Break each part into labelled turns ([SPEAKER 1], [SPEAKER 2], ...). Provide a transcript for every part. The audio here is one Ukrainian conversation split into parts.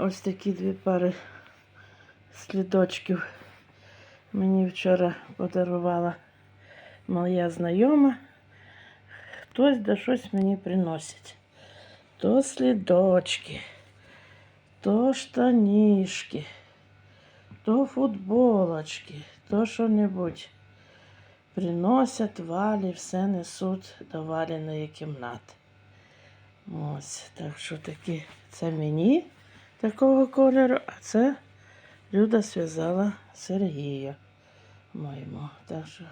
[SPEAKER 1] Ось такі дві пари слідочків мені вчора подарувала моя знайома. Хтось да щось мені приносить. То слідочки, то штанішки, то футболочки, то що-небудь. Приносять валі, все несуть до валіної кімнати. Ось, так що такі, це мені такого кольору, а це Люда зв'язала Сергія моєму. Так що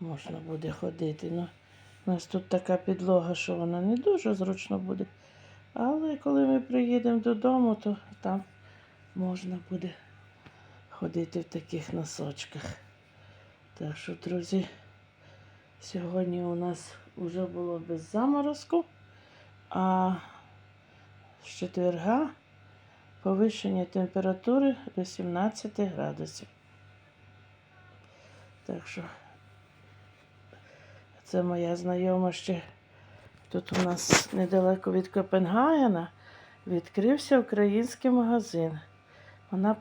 [SPEAKER 1] можна буде ходити. Ну, у нас тут така підлога, що вона не дуже зручно буде. Але коли ми приїдемо додому, то там можна буде ходити в таких носочках. Так що, друзі, сьогодні у нас вже було без заморозку, а з четверга повищення температури до 17 градусів. Так що це моя знайома ще тут у нас недалеко від Копенгагена відкрився український магазин. Вона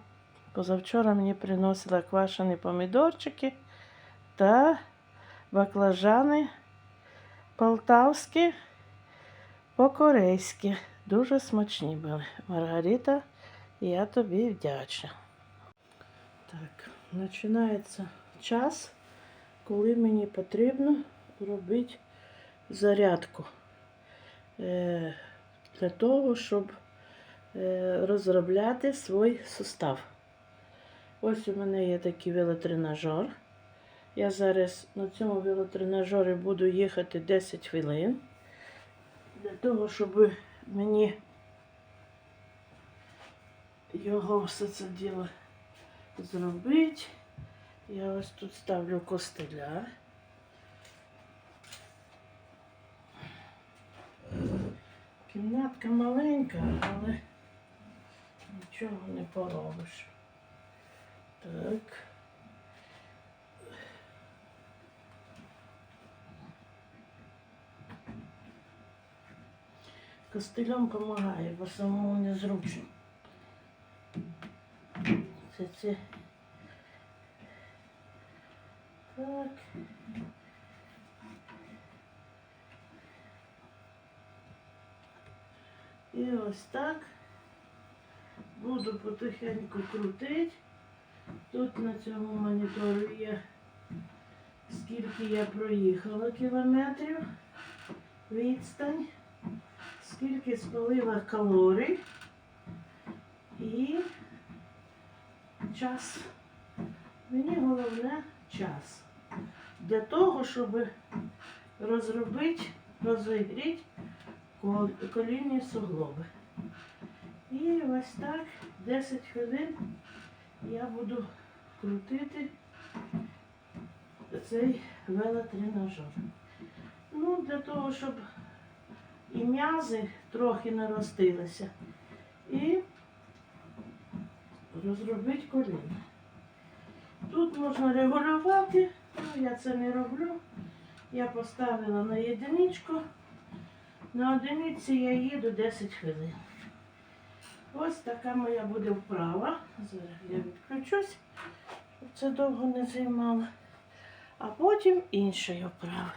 [SPEAKER 1] позавчора мені приносила квашені помідорчики та баклажани полтавські по-корейськи. Дуже смачні були. Маргарита, я тобі вдячна. Так, починається час, коли мені потрібно робити зарядку. Е, для того, щоб е, розробляти свій сустав. Ось у мене є такий велотренажер. Я зараз на цьому велотренажері буду їхати 10 хвилин. Для того, щоб мені його все це діло зробити. Я ось тут ставлю костеля. Кімнатка маленька, але нічого не поробиш. Так. Костилем допомагає, бо самому незручно. Це це. Так. І ось так буду потихеньку крутити. Тут на цьому моніторі є скільки я проїхала кілометрів, відстань, скільки спалила калорій і час. Мені головне час. Для того, щоб розробити, розігріти колінні суглоби. І ось так 10 хвилин я буду крутити цей велотренажер. Ну, для того, щоб і м'язи трохи наростилися. І розробити коліна. Тут можна регулювати, ну я це не роблю. Я поставила на єдиничку. На одиниці я їду 10 хвилин. Ось така моя буде вправа. Зараз я відключусь, щоб це довго не займало. А потім іншої вправи.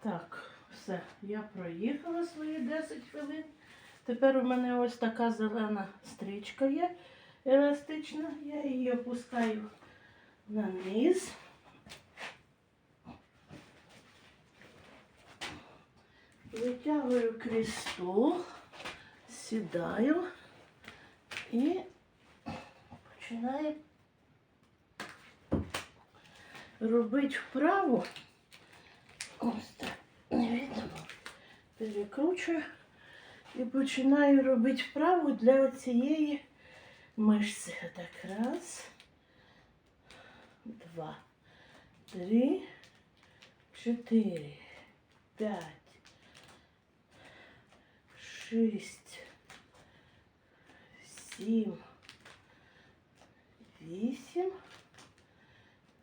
[SPEAKER 1] Так, все, я проїхала свої 10 хвилин. Тепер у мене ось така зелена стрічка є еластична. Я її опускаю на низ. Витягую крісту, сідаю і починаю робити вправо. Ось так. Перекручую і починаю робити вправо для цієї мишці. Так, раз, два, три, чотири, п'ять, шість, сім, вісім,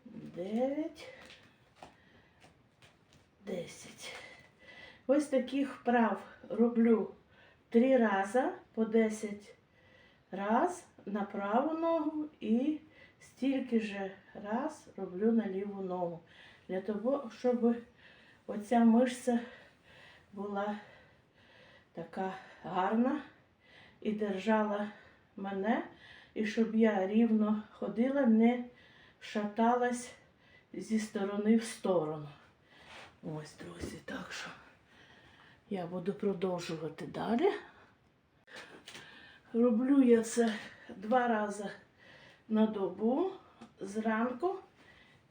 [SPEAKER 1] дев'ять, десять. Ось таких вправ роблю три рази по 10 раз на праву ногу і стільки же раз роблю на ліву ногу. Для того, щоб оця мишця була така гарна і держала мене, і щоб я рівно ходила, не шаталась зі сторони в сторону. Ось, друзі, так що я буду продовжувати далі. Роблю я це два рази на добу зранку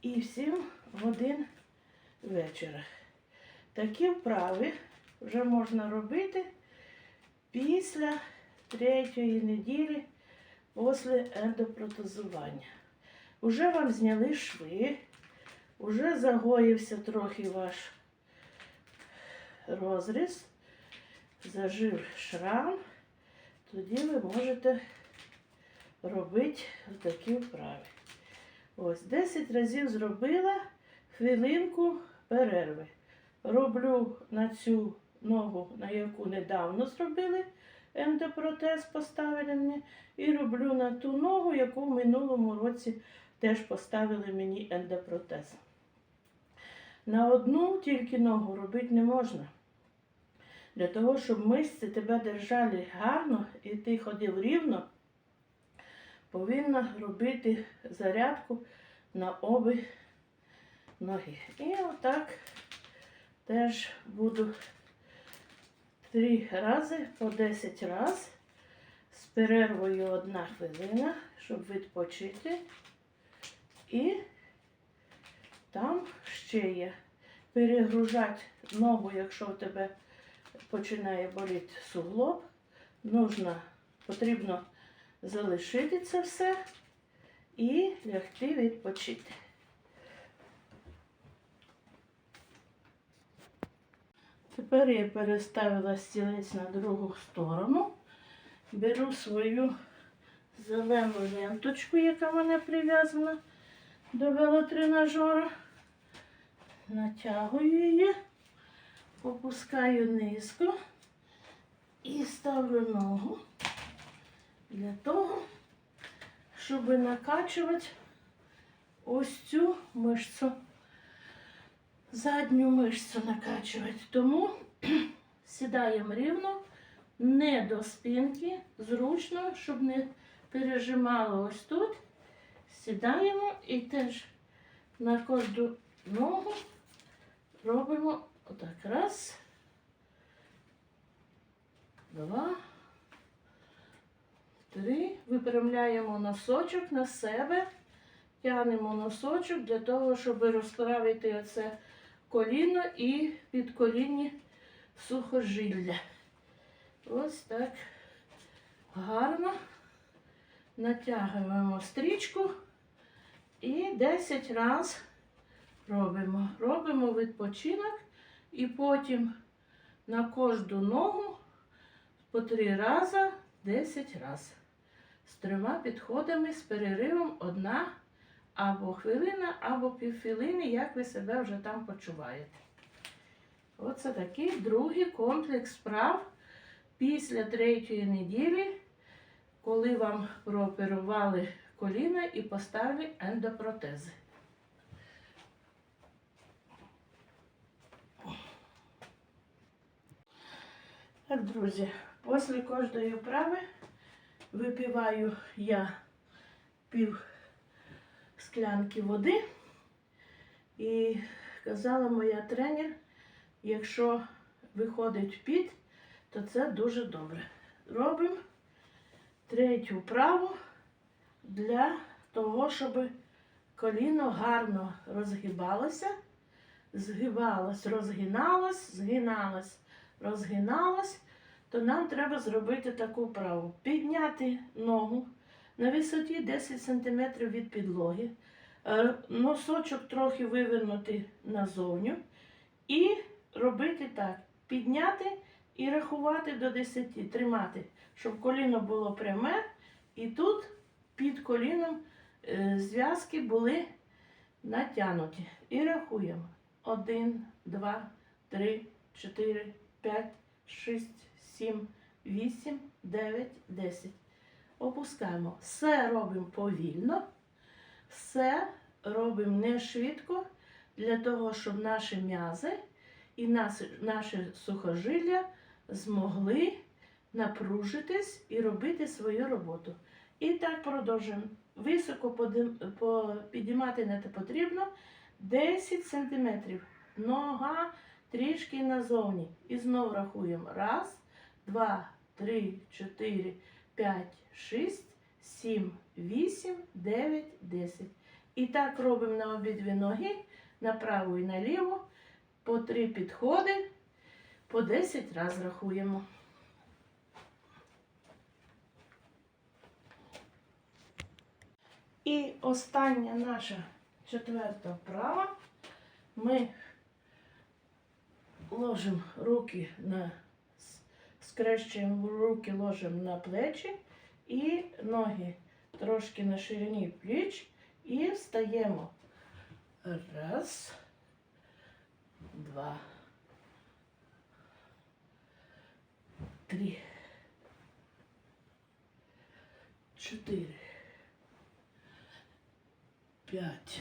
[SPEAKER 1] і в 7 годин вечора. Такі вправи вже можна робити після третьої неділі після ендопротезування. Уже вам зняли шви, уже загоївся трохи ваш розріз, зажив шрам, тоді ви можете робити такі вправи. Ось 10 разів зробила хвилинку перерви. Роблю на цю ногу, на яку недавно зробили ендопротез, поставили мені, і роблю на ту ногу, яку в минулому році теж поставили мені ендопротез. На одну тільки ногу робити не можна. Для того, щоб мишці тебе держали гарно і ти ходив рівно, повинна робити зарядку на обі ноги. І отак теж буду три рази по 10 разів з перервою одна хвилина, щоб відпочити. І там ще є перегружати ногу, якщо в тебе починає боліти суглоб. Нужно, потрібно залишити це все і лягти відпочити. Тепер я переставила стілець на другу сторону. Беру свою зелену ленточку, яка в мене прив'язана до велотренажера. Натягую її, опускаю низько і ставлю ногу для того, щоб накачувати ось цю мишцю, задню мишцю накачувати. Тому сідаємо рівно, не до спинки, зручно, щоб не пережимало ось тут. Сідаємо і теж на кожну ногу робимо отак. Раз, два, три. Випрямляємо носочок на себе, тягнемо носочок для того, щоб розправити оце коліно і підколінні сухожилля. Ось так гарно натягуємо стрічку і 10 разів робимо. Робимо відпочинок і потім на кожну ногу по 3 рази 10 разів. З трьома підходами з переривом одна або хвилина, або півхвилини, як ви себе вже там почуваєте. Оце такий другий комплекс справ після третьої неділі, коли вам прооперували коліна і поставили ендопротези. Так, друзі, після кожної вправи випиваю я пів склянки води. І казала моя тренер, якщо виходить під, то це дуже добре. Робимо третю вправу для того, щоб коліно гарно розгибалося, згибалось, розгиналось, згиналось, розгиналось, то нам треба зробити таку вправу. Підняти ногу на висоті 10 см від підлоги, е, носочок трохи вивернути назовню і робити так. Підняти і рахувати до 10, тримати, щоб коліно було пряме, і тут під коліном е, зв'язки були натягнуті. І рахуємо. 1, 2, 3, 4, 5, 6, 7, 8, 9, 10. Опускаємо. Все робимо повільно. Все робимо не швидко, для того, щоб наші м'язи і наші сухожилля змогли напружитись і робити свою роботу. І так продовжуємо. Високо підіймати не потрібно 10 см. Нога трішки назовні. І знову рахуємо. Раз, два, три, чотири, п'ять, шість, сім, вісім, дев'ять, десять. І так робимо на обидві ноги, на праву і на ліву. По три підходи, по 10 разів рахуємо. І остання наша четверта вправа. Ми ложимо руки на скрещуємо руки, ложимо на плечі і ноги трошки на ширині пліч і встаємо. Раз, два, три, чотири, п'ять,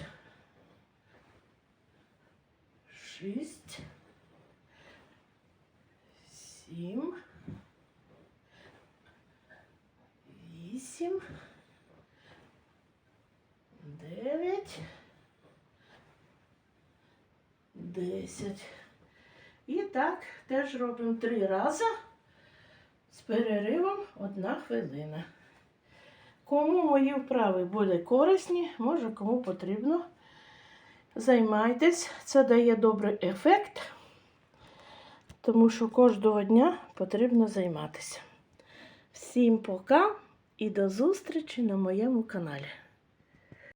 [SPEAKER 1] шість, сім, вісім, дев'ять, десять. І так теж робимо три рази з переривом одна хвилина. Кому мої вправи були корисні, може кому потрібно. Займайтесь, це дає добрий ефект, тому що кожного дня потрібно займатися. Всім пока і до зустрічі на моєму каналі.